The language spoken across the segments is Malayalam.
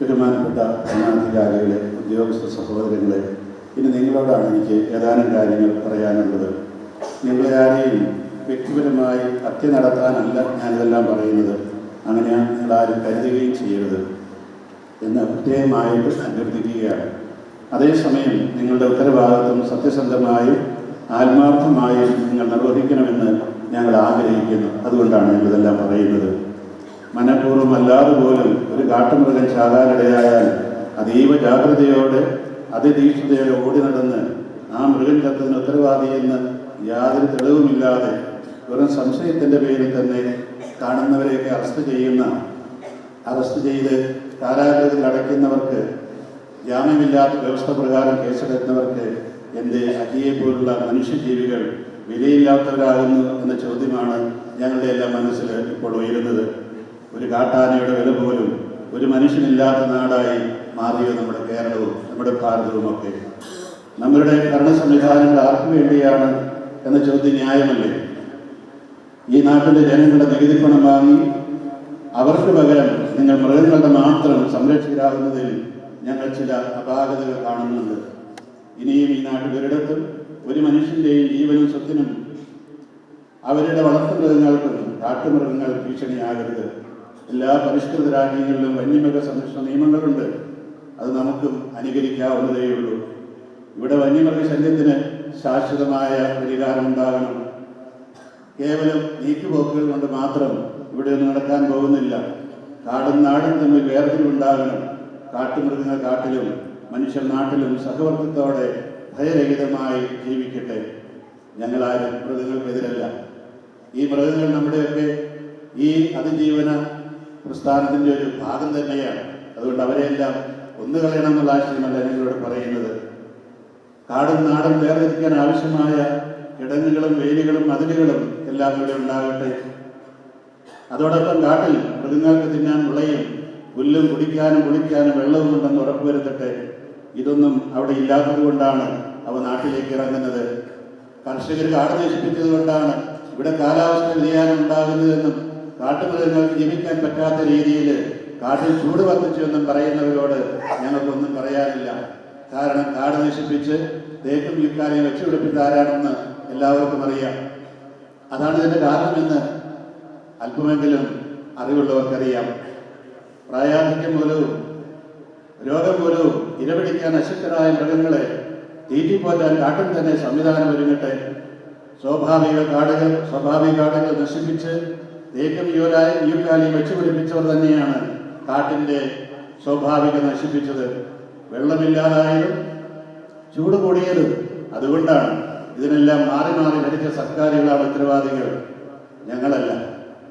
ബഹുമാനപ്പെട്ട ഭരണാധികാരികളെ ഉദ്യോഗസ്ഥ സഹോദരങ്ങളെ ഇനി നിങ്ങളോടാണ് എനിക്ക് ഏതാനും കാര്യങ്ങൾ പറയാനുള്ളത്. നിങ്ങളെ ആരെയും വ്യക്തിപരമായി ഹത്യ നടത്താനല്ല ഞാനിതെല്ലാം പറയുന്നത്. അങ്ങനെ നിങ്ങൾ ആരും കരുതുകയും ചെയ്യരുത് എന്ന് പ്രത്യേകമായിട്ട് അഭ്യർത്ഥിക്കുകയാണ്. അതേസമയം നിങ്ങളുടെ ഉത്തരവാദിത്വം സത്യസന്ധമായും ആത്മാർത്ഥമായും നിങ്ങൾ നിർവഹിക്കണമെന്ന് ഞങ്ങൾ ആഗ്രഹിക്കുന്നു. അതുകൊണ്ടാണ് ഞങ്ങളിതെല്ലാം പറയുന്നത്. മനഃപൂർവം അല്ലാതെ പോലും ഒരു കാട്ടുമൃഗം ചാകാനിടയായാൽ അതീവ ജാഗ്രതയോടെ അതിതീക്ഷതയോടെ ഓടി നടന്ന് ആ മൃഗം ചത്തതിന് ഉത്തരവാദിയെന്ന് യാതൊരു തെളിവുമില്ലാതെ വെറും സംശയത്തിന്റെ പേരിൽ തന്നെ കാണുന്നവരെയൊക്കെ അറസ്റ്റ് ചെയ്യുന്ന അറസ്റ്റ് ചെയ്ത് കാരാഗ്രഹത്തിൽ അടയ്ക്കുന്നവർക്ക് ജാമ്യമില്ലാത്ത വ്യവസ്ഥ പ്രകാരം കേസെടുക്കുന്നവർക്ക് എന്റെ അജിയെ പോലുള്ള മനുഷ്യജീവികൾ വിലയില്ലാത്തവരാകുന്നു എന്ന ചോദ്യമാണ് ഞങ്ങളുടെ എല്ലാം മനസ്സിൽ ഇപ്പോൾ ഉയരുന്നത്. ഒരു കാട്ടാനയുടെ വില പോലും ഒരു മനുഷ്യനില്ലാത്ത നാടായി മാറിയോ നമ്മുടെ കേരളവും നമ്മുടെ ഭാരതവും ഒക്കെ. നമ്മളുടെ ഭരണ സംവിധാനങ്ങൾ ആർക്കു വേണ്ടിയാണ് എന്ന ചോദ്യം ന്യായമല്ലേ? ഈ നാട്ടിലെ ജനങ്ങളുടെ നികുതി പണം വാങ്ങി അവർക്ക് പകരം നിങ്ങൾ മൃഗങ്ങളുടെ മാത്രം സംരക്ഷകരാകുന്നതിൽ ഞങ്ങൾ ചില അപാകതകൾ കാണുന്നുണ്ട്. ഇനിയും ഈ നാട്ടിൽ ഒരിടത്തും ഒരു മനുഷ്യന്റെയും ജീവനും സ്വത്തിനും അവരുടെ വളർത്തുമൃഗങ്ങൾക്കും കാട്ടുമൃഗങ്ങൾ ഭീഷണിയാകരുത്. എല്ലാ പരിഷ്കൃത രാജ്യങ്ങളിലും വന്യമൃഗ സംരക്ഷണ നിയമങ്ങളുണ്ട്. അത് നമുക്കും അനുകരിക്കാവുന്നതേയുള്ളൂ ഇവിടെ വന്യമൃഗ ശല്യത്തിന് ശാശ്വതമായ പരിഹാരം ഉണ്ടാകണം. കേവലം നീക്കുപോക്കുകൾ കൊണ്ട് മാത്രം ഇവിടെ ഒന്നും നടക്കാൻ പോകുന്നില്ല. കാടും നാടും തമ്മിൽ വേർതിരിവുണ്ടാകണം കാട്ടുമൃഗങ്ങൾ കാട്ടിലും മനുഷ്യർ നാട്ടിലും സഹവർത്തിത്തോടെ ഭയരഹിതമായി ജീവിക്കട്ടെ. ഞങ്ങളാരും മൃഗങ്ങൾക്കെതിരല്ല. ഈ മൃഗങ്ങൾ നമ്മുടെയൊക്കെ ഈ അതിജീവന പ്രസ്ഥാനത്തിന്റെ ഒരു ഭാഗം തന്നെയാണ്. അതുകൊണ്ട് അവരെയെല്ലാം ഒന്ന് കളയണം എന്നുള്ള ആശയമല്ല ഞങ്ങളോട് പറയുന്നത്. കാടും നാടും വേർതിരിക്കാൻ ആവശ്യമായ കിടങ്ങുകളും വേലികളും മതിലുകളും എല്ലാം ഇവിടെ ഉണ്ടാകട്ടെ. അതോടൊപ്പം കാട്ടിൽ മൃഗങ്ങൾക്ക് തിന്നാൻ മുളയും പുല്ലും കുടിക്കാനും കുളിക്കാനും വെള്ളവും ഉണ്ടെന്ന് ഉറപ്പുവരുത്തട്ടെ ഇതൊന്നും അവിടെ ഇല്ലാത്തത് കൊണ്ടാണ് അവ നാട്ടിലേക്ക് ഇറങ്ങുന്നത്. കർഷകർ കാട് നശിപ്പിച്ചത് കൊണ്ടാണ് ഇവിടെ കാലാവസ്ഥ വ്യതിയാനം ഉണ്ടാകുന്നതെന്നും കാട്ടുമൃഗങ്ങൾക്ക് ജീവിക്കാൻ പറ്റാത്ത രീതിയിൽ കാട്ടിൽ ചൂട് വർദ്ധിച്ചു എന്നും പറയുന്നവരോട് ഞങ്ങൾക്കൊന്നും പറയാനില്ല. കാരണം കാട് നശിപ്പിച്ച് തേക്കും യുക്കാനെയും വെച്ചുപിടിപ്പിച്ച ആരാണെന്ന് എല്ലാവർക്കും അറിയാം. അതാണ് ഇതിന്റെ കാരണമെന്ന് അല്പമെങ്കിലും അറിവുള്ളവർക്കറിയാം. പ്രായാധിക്യം മൂലവും രോഗം മൂലവും ഇരപിടിക്കാൻ അശക്തരായ മൃഗങ്ങളെ തീറ്റിപ്പോറ്റാൻ കാട്ടിൽ തന്നെ സംവിധാനം ഒരുങ്ങട്ടെ. സ്വാഭാവിക കാടുകൾ സ്വാഭാവിക കാടുകൾ നശിപ്പിച്ച് തേക്കും യുവരായ യുക്കാലിയും വെച്ചുപിടിപ്പിച്ചവർ തന്നെയാണ് കാട്ടിന്റെ സ്വാഭാവിക നശിപ്പിച്ചത്. വെള്ളമില്ലാതായതും ചൂട് കൂടിയതും അതുകൊണ്ടാണ് ഇതിനെല്ലാം മാറി മാറി ഭരിച്ച സർക്കാരുകളാണ് ഉത്തരവാദികൾ. ഞങ്ങളല്ല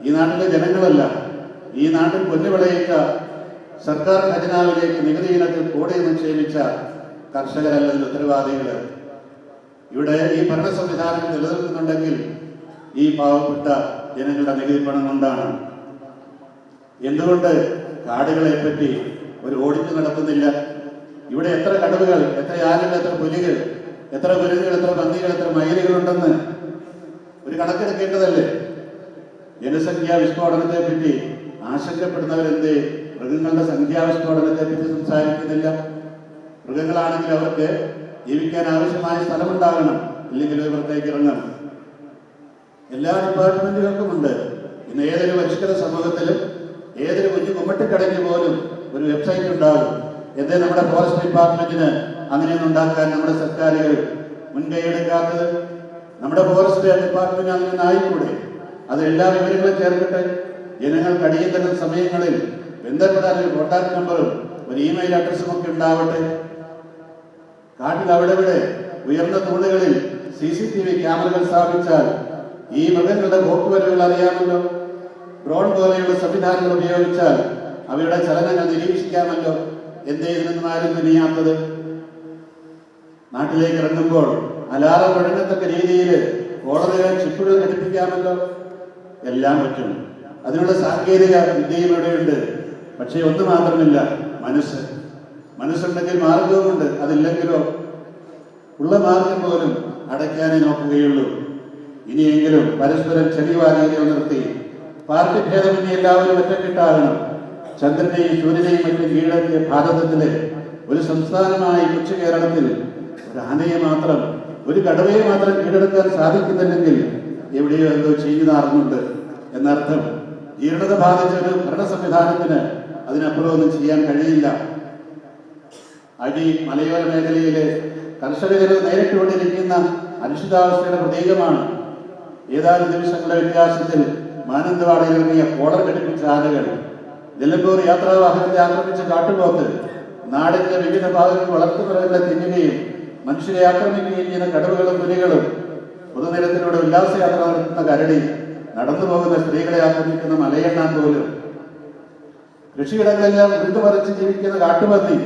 ഈ നാട്ടിലെ ജനങ്ങളല്ല. ഈ നാട്ടിൽ പൊന്നുവിളയിച്ച സർക്കാർ ഖജനാവിലേക്ക് നികുതി ഇനത്തിൽ കൂടെ നിക്ഷേപിച്ച കർഷകരല്ല ഉത്തരവാദികൾ ഇവിടെ ഈ ഭരണ സംവിധാനം നിലനിൽക്കുന്നുണ്ടെങ്കിൽ ഈ പാവപ്പെട്ട ജനങ്ങളുടെ നികുതി പണം കൊണ്ടാണ്. എന്തുകൊണ്ട് കാടുകളെ പറ്റി ഒരു ഓഡിറ്റ് നടത്തുന്നില്ല? ഇവിടെ എത്ര കടവുകൾ എത്ര ആനകൾ എത്ര പുലികൾ എത്ര കുരുങ്ങുകൾ എത്ര പന്നികൾ എത്ര മയിലുകൾ ഉണ്ടെന്ന് ഒരു കണക്കെടുക്കേണ്ടതല്ലേ? ജനസംഖ്യാ വിസ്ഫോടനത്തെ പറ്റി ആശങ്കപ്പെടുന്നവരെന്തേ? മൃഗങ്ങളുടെ സംഖ്യാ വിസ്ഫോടനത്തെ പറ്റി സംസാരിക്കുന്നില്ല. മൃഗങ്ങളാണെങ്കിൽ അവർക്ക് ജീവിക്കാൻ ആവശ്യമായ സ്ഥലമുണ്ടാകണം. ഇല്ലെങ്കിൽ ഒരു പുറത്തേക്ക് ഇറങ്ങണം. എല്ലാ ഡിപ്പാർട്ട്മെന്റുകൾക്കും ഉണ്ട്. ഇന്ന് ഏതൊരു പരിഷ്കൃത സമൂഹത്തിലും ഏതൊരു കുഞ്ഞു കുമ്മട്ടിക്കടയ്ക്ക് പോലും ഒരു വെബ്സൈറ്റ് ഉണ്ടാകും. എന്തേ നമ്മുടെ ഫോറസ്റ്റ് ഡിപ്പാർട്ട്മെന്റിന് അങ്ങനെയൊന്നും ഉണ്ടാക്കാൻ നമ്മുടെ സർക്കാരുകൾ മുൻകൈ നമ്മുടെ ഫോറസ്റ്റ് ഡിപ്പാർട്ട്മെന്റ് അങ്ങനെ ആയിക്കൂടെ? അത് എല്ലാ വിവരങ്ങളും ചേർക്കട്ടെ ജനങ്ങൾക്ക് അടിയന്തര സമയങ്ങളിൽ ബന്ധപ്പെടാൻ കോൺടാക്ട് നമ്പറും ഒരു ഇമെയിൽ അഡ്രസ്സും ഒക്കെ ഉണ്ടാവട്ടെ? കാട്ടിൽ അവിടെ ഇവിടെ ഉയർന്ന തൂണുകളിൽ സി സി ടി വി ക്യാമറകൾ സ്ഥാപിച്ചാൽ ഈ മൃഗങ്ങളുടെ പോക്കുവരവുകൾ അറിയാമല്ലോ. ഡ്രോൺ പോലെയുള്ള സംവിധാനങ്ങൾ ഉപയോഗിച്ചാൽ അവയുടെ ചലനങ്ങൾ നിരീക്ഷിക്കാമല്ലോ. എന്തേ ഇതിനൊന്നും ആരും തിരിയാത്തത്. നാട്ടിലേക്ക് ഇറങ്ങുമ്പോൾ അലാറം മുഴങ്ങത്തക്ക രീതിയിൽ കോടതികൾ ചിപ്പുകൾ ഘടിപ്പിക്കാമല്ലോ. എല്ലാം പറ്റും. അതിനുള്ള സാങ്കേതിക വിദ്യയും ഇവിടെയുണ്ട് പക്ഷേ ഒന്ന് മാത്രമില്ല മനസ്സ്. മനസ്സുണ്ടെങ്കിൽ മാർഗവുമുണ്ട് അതില്ലെങ്കിലോ? ഉള്ള മാർഗം പോലും അടയ്ക്കാനേ നോക്കുകയുള്ളൂ. ഇനിയെങ്കിലും പരസ്പരം ചെറിയ നിർത്തി. പാർട്ടി ഭേദമന്യേ എല്ലാവരും ഒറ്റക്കെട്ടാകണം. ചന്ദ്രനെയും സൂര്യനെയും മറ്റ് കീഴടക്കിയ ഭാരതത്തിലെ ഒരു സംസ്ഥാനമായി കൊച്ചു കേരളത്തിൽ ഒരു ആനയെ മാത്രം ഒരു കടവയെ മാത്രം കീഴടക്കാൻ സാധിക്കുന്നില്ലെങ്കിൽ എവിടെയോ എന്തോ ചെയ്യുന്നാറുന്നുണ്ട് എന്നർത്ഥം. ജീർണത ബാധിച്ച ഒരു ഭരണ സംവിധാനത്തിന് അതിനപ്പുറം ഒന്നും ചെയ്യാൻ കഴിയില്ല. അടി മലയോര മേഖലയിലെ കർഷകരെ നേരിട്ടുകൊണ്ടിരിക്കുന്ന അനിശ്ചിതാവസ്ഥയുടെ പ്രതീകമാണ് ഏതാനും ദിവസങ്ങളുടെ വ്യത്യാസത്തിൽ മാനന്തവാടയിൽ ഇറങ്ങിയ കോളർ ഘടിപ്പിച്ച ആനകൾ നിലമ്പൂർ യാത്രാവാഹനത്തെ ആക്രമിച്ച കാട്ടുപോത്ത് നാടിന്റെ വിവിധ ഭാഗങ്ങൾ വളർത്തുമൃഗങ്ങളെ തിന്നുകയും മനുഷ്യരെ ആക്രമിക്കുകയും ചെയ്യുന്ന കടവുകളും പുലികളും പൊതുനിരത്തിലൂടെ ഉല്ലാസയാത്ര നടത്തുന്ന കരടി നടന്നു പോകുന്ന സ്ത്രീകളെ ആക്രമിക്കുന്ന മലയെണ്ണാൻ പോലും. കൃഷിയിടങ്ങളെല്ലാം ഉരുണ്ടുമറിച്ച് ജീവിക്കുന്ന കാട്ടുപന്നി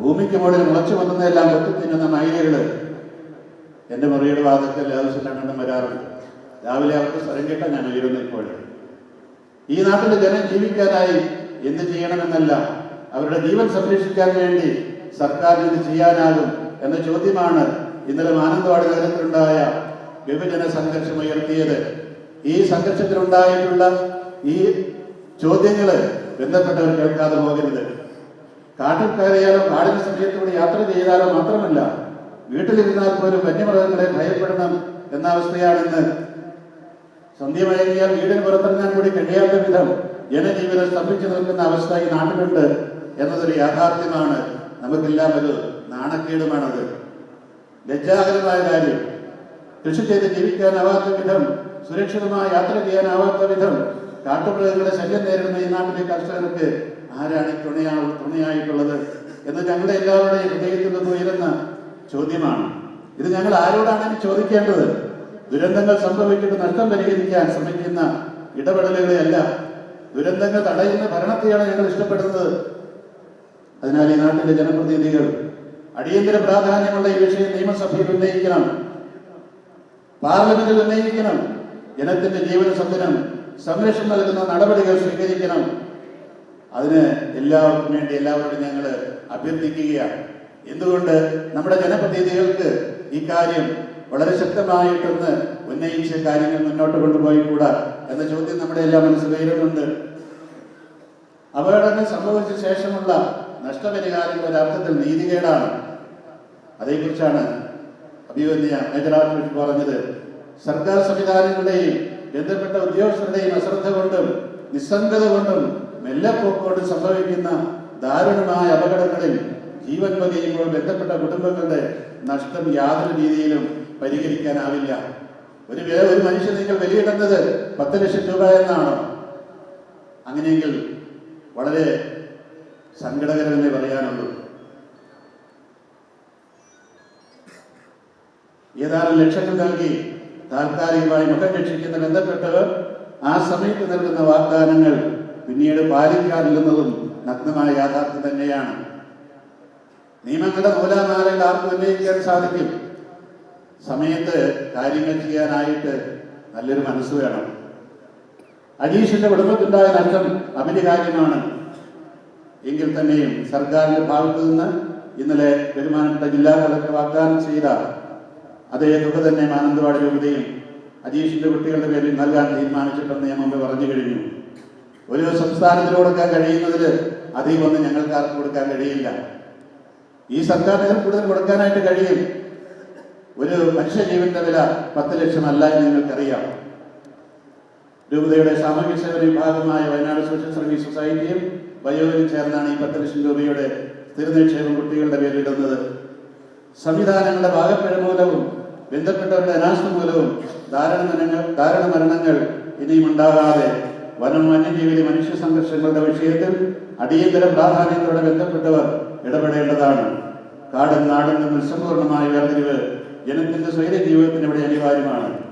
ഭൂമിക്ക് മുകളിൽ മുളച്ചു വന്നതെല്ലാം കൊത്തി തിന്നുന്ന മയിലുകൾ എന്റെ മുറിയുടെ വാദത്തിൽ ആവശ്യം രണ്ടെണ്ണം വരാറുണ്ട് രാവിലെ അവർക്ക് സ്വരം കിട്ടാൻ ഞാൻ ഉയരുന്നു ഇപ്പോൾ ഈ നാട്ടിലെ ജനം ജീവിക്കാനായി എന്ത് ചെയ്യണമെന്നല്ല അവരുടെ ജീവൻ സംരക്ഷിക്കാൻ വേണ്ടി സർക്കാർ ഇത് ചെയ്യാനാകും എന്ന ചോദ്യമാണ് ഇന്നലെ മാനന്തവാടി നഗരത്തിലുണ്ടായ വിഭജന സംഘർഷം ഉയർത്തിയത്. ഈ സംഘർഷത്തിലുണ്ടായിട്ടുള്ള ഈ ചോദ്യങ്ങൾ ബന്ധപ്പെട്ടവർ കേൾക്കാതെ പോകരുത്. കാട്ടിൽ കയറിയാലോ കാടിന് സമയത്തൂടെ യാത്ര ചെയ്താലോ മാത്രമല്ല വീട്ടിലിരുന്നാൽ പോലും വന്യമൃഗങ്ങളെ ഭയപ്പെടണം എന്ന അവസ്ഥയാണെന്ന് സന്ധ്യ മയങ്ങിയാൽ വീടിന് പുറത്തിറങ്ങാൻ കൂടി കഴിയാത്ത വിധം ജനജീവിതം സ്തംഭിച്ചു നിൽക്കുന്ന അവസ്ഥ ഈ നാട്ടിലുണ്ട് എന്നതൊരു യാഥാർത്ഥ്യമാണ്. നമുക്കെല്ലാം ഒരു നാണക്കേടുമാണത്. ലജ്ജാകരമായ കാര്യം. കൃഷി ചെയ്ത് ജീവിക്കാനാവാത്ത വിധം സുരക്ഷിതമായി യാത്ര ചെയ്യാനാവാത്ത വിധം കാട്ടുമൃഗങ്ങളുടെ ശല്യം നേരിടുന്ന ഈ നാട്ടിലെ കർഷകർക്ക് ആരാണ് തുണയാ തുണയായിട്ടുള്ളത് എന്ന് ഞങ്ങളുടെ എല്ലാവരുടെയും ഹൃദയത്തിൽ നിന്ന് ഉയരുന്ന ചോദ്യമാണ്. ഇത് ഞങ്ങൾ ആരോടാണ് ചോദിക്കേണ്ടത്? ദുരന്തങ്ങൾ സംഭവിക്കുന്ന നഷ്ടം പരിഹരിക്കാൻ ശ്രമിക്കുന്ന ഇടപെടലുകളെയല്ല. ദുരന്തങ്ങൾ തടയുന്ന ഭരണത്തെയാണ് ഞങ്ങൾ ഇഷ്ടപ്പെടുന്നത്. അതിനാൽ ഈ നാട്ടിലെ ജനപ്രതിനിധികൾ അടിയന്തര പ്രാധാന്യമുള്ള ഈ വിഷയം നിയമസഭയിൽ ഉന്നയിക്കണം. പാർലമെന്റിൽ ഉന്നയിക്കണം. ജനത്തിന്റെ ജീവന സ്വന്തനം സംരക്ഷണം നൽകുന്ന നടപടികൾ സ്വീകരിക്കണം. അതിന് എല്ലാവർക്കും വേണ്ടി എല്ലാവരോടും ഞങ്ങൾ അഭ്യർത്ഥിക്കുകയാണ്. എന്തുകൊണ്ട്? നമ്മുടെ ജനപ്രതിനിധികൾക്ക് ഈ കാര്യം വളരെ ശക്തമായിട്ടൊന്ന് ഉന്നയിച്ച് കാര്യങ്ങൾ മുന്നോട്ട് കൊണ്ടുപോയി കൂടാ എന്ന ചോദ്യം നമ്മുടെ എല്ലാ മനസ്സിൽ വരുന്നുണ്ട് അപകടങ്ങൾ സംഭവിച്ച ശേഷമുള്ള നഷ്ടപരിഹാരങ്ങൾ ഒരർത്ഥത്തിൽ നീതികേടാണ്. അതേക്കുറിച്ചാണ് അഭിവന്യ മേജറാഫ് പറഞ്ഞത്. സർക്കാർ സംവിധാനങ്ങളുടെയും ബന്ധപ്പെട്ട ഉദ്യോഗസ്ഥരുടെയും അശ്രദ്ധ കൊണ്ടും നിസ്സംഗത കൊണ്ടും മെല്ലപ്പോക്കോട് സംഭവിക്കുന്ന ദാരുണമായ അപകടങ്ങളിൽ ജീവൻ പതിയുമ്പോൾ ബന്ധപ്പെട്ട കുടുംബങ്ങളുടെ നഷ്ടം യാതൊരു രീതിയിലും പരിഹരിക്കാനാവില്ല. ഒരു ഒരു മനുഷ്യൻ നിങ്ങൾ വിലയിടുന്നത് പത്ത് ലക്ഷം രൂപ എന്നാണ്. അങ്ങനെയെങ്കിൽ വളരെ സങ്കടകരമെന്നേ പറയാനുള്ളൂ. ഏതാനും ലക്ഷങ്ങൾ നൽകി താൽക്കാലികമായി മുഖം രക്ഷിക്കുന്ന ബന്ധപ്പെട്ടവർ ആ സമയത്ത് നൽകുന്ന വാഗ്ദാനങ്ങൾ പിന്നീട് പാലിക്കാറില്ലെന്നതും നഗ്നമായ യാഥാർത്ഥ്യം തന്നെയാണ്. നിയമങ്ങളുടെ മൂലാമാലകൾ ആർക്കും ഉന്നയിക്കാൻ സാധിക്കും? സമയത്ത് കാര്യങ്ങൾ ചെയ്യാനായിട്ട് നല്ലൊരു മനസ്സ് വേണം. അജീഷിന്റെ കുടുംബത്തിലുണ്ടായ നഷ്ടം അപരിഹാര്യമാണ് എങ്കിൽ തന്നെയും സർക്കാരിന്റെ ഭാഗത്തു നിന്ന് ഇന്നലെ ബഹുമാനപ്പെട്ട ജില്ലാ കളക്ടർ വാഗ്ദാനം ചെയ്ത അതേ തുക തന്നെ മാനന്തവാടി രൂപതയും അജീഷിന്റെ കുട്ടികളുടെ പേരിൽ നൽകാൻ തീരുമാനിച്ചിട്ടെന്ന് ഞാൻ മുമ്പ് പറഞ്ഞു കഴിഞ്ഞു. ഒരു സംസ്ഥാനത്തിന് കൊടുക്കാൻ കഴിയുന്നതിൽ അധികമൊന്നും ഞങ്ങൾക്ക് ആർക്കും കൊടുക്കാൻ കഴിയില്ല. ഈ സർക്കാരിന് കൂടുതൽ കൊടുക്കാനായിട്ട് കഴിയും ഒരു മനുഷ്യജീവന്റെ വില പത്ത് അല്ല എന്ന് നിങ്ങൾക്കറിയാം. രൂപതയുടെ സാമൂഹ്യ സേവന വിഭാഗമായ വയനാട് സോഷ്യൽ സർവീസ് സൊസൈറ്റിയും ബയോയിലും ചേർന്നാണ് ഈ പത്ത് ലക്ഷം രൂപയുടെ സ്ഥിരനിക്ഷേപം കുട്ടികളുടെ പേരിടുന്നത് സംവിധാനങ്ങളുടെ ഭാഗപ്പിഴ മൂലവും ബന്ധപ്പെട്ടവരുടെ അനാസ്ഥ മൂലവും ധാരണ ധാരണ മരണങ്ങൾ ഇനിയും ഉണ്ടാകാതെ വനം വന്യജീവി മനുഷ്യ സംഘർഷങ്ങളുടെ വിഷയത്തിൽ അടിയന്തര പ്രാധാന്യത്തോടെ ബന്ധപ്പെട്ടവർ ഇടപെടേണ്ടതാണ്. കാടും നാടും തമ്മിൽ സമ്പൂർണമായ വേർതിരിവ് ജനത്തിന്റെ സ്വൈര ജീവിതത്തിന് ഇവിടെ അനിവാര്യമാണ്.